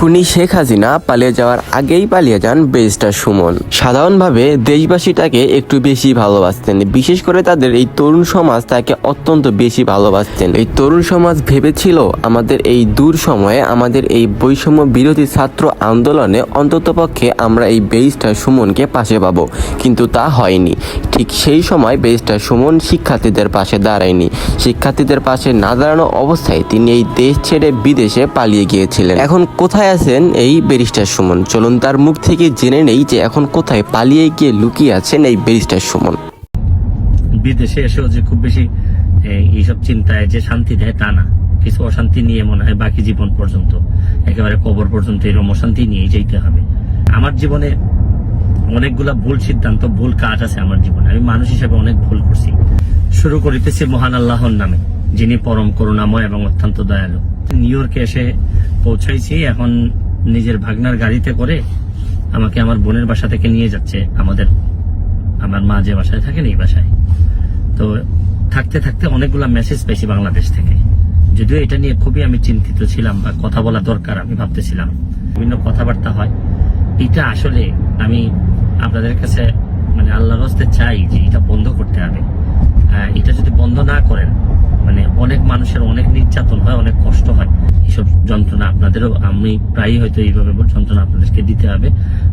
খুনি শেখ হাসিনা পালিয়ে যাওয়ার আগেই পালিয়ে যান বেজটা সুমন। সাধারণভাবে দেশবাসীটাকে একটু বেশি ভালোবাসতেন, বিশেষ করে তাদের এই তরুণ সমাজ তাকে অত্যন্ত বেশি ভালোবাসতেন। এই তরুণ সমাজ ভেবেছিল, আমাদের এই দূর সময়ে আমাদের এই বৈষম্য বিরোধী ছাত্র আন্দোলনে অন্ততপক্ষে আমরা এই বেজটা সুমনকে পাশে পাবো। কিন্তু তা হয়নি। ঠিক সেই সময় বেজটা সুমন শিক্ষার্থীদের পাশে দাঁড়ায়নি। শিক্ষার্থীদের পাশে না দাঁড়ানো অবস্থায় তিনি এই দেশ ছেড়ে বিদেশে পালিয়ে গিয়েছিলেন। এখন কোথায় আছেন এই ব্যারিস্টার সুমন? চলুন তার মুখ থেকে জেনে নেই যে এখন কোথায় পালিয়ে গিয়ে লুকিয়ে আছেন এই ব্যারিস্টার সুমন। বিদেশে এসেও যে খুব বেশি এই, এইসব চিন্তায় যে শান্তি দেয় তা না। কিছু অশান্তি নিয়ে মনে হয় বাকি জীবন পর্যন্ত। একেবারে কবর পর্যন্ত এরকম অশান্তি নিয়ে যেতে হবে। আমার জীবনে অনেকগুলা ভুল সিদ্ধান্ত ভুল কাজ আছে আমার জীবনে। আমি মানুষ হিসেবে অনেক ভুল করছি। শুরু করিতেছি মহান আল্লাহর নামে, যিনি পরম করুণাময় এবং অত্যন্ত দয়ালু। নিউ ইয়র্কে এসে পৌঁছাইছি, এখন নিজের ভাগনার গাড়িতে করে আমাকে আমার বোনের বাসা থেকে নিয়ে যাচ্ছে, আমাদের, আমার মা যে বাসায় থাকেন এই বাসায়। তো থাকতে থাকতে অনেকগুলা মেসেজ পেয়েছি বাংলাদেশ থেকে। যদিও এটা নিয়ে খুবই আমি চিন্তিত ছিলাম বা কথা বলা দরকার, আমি ভাবতেছিলাম। বিভিন্ন কথাবার্তা হয়। এটা আসলে আমি আপনাদের কাছে মানে আল্লাহর হস্তে চাই যে এটা বন্ধ করতে হবে আহ, এটা যদি বন্ধ না করেন মানে অনেক মানুষের অনেক নির্যাতন হয়, অনেক কষ্ট হয়। এইসব যন্ত্রণা আপনাদেরও, আমি প্রায়ই হয়তো এইভাবে যন্ত্রণা আপনাদেরকে দিতে হবে,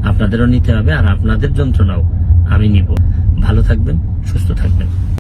আপনাদেরও নিতে হবে, আর আপনাদের যন্ত্রণাও আমি নিব। ভালো থাকবেন, সুস্থ থাকবেন।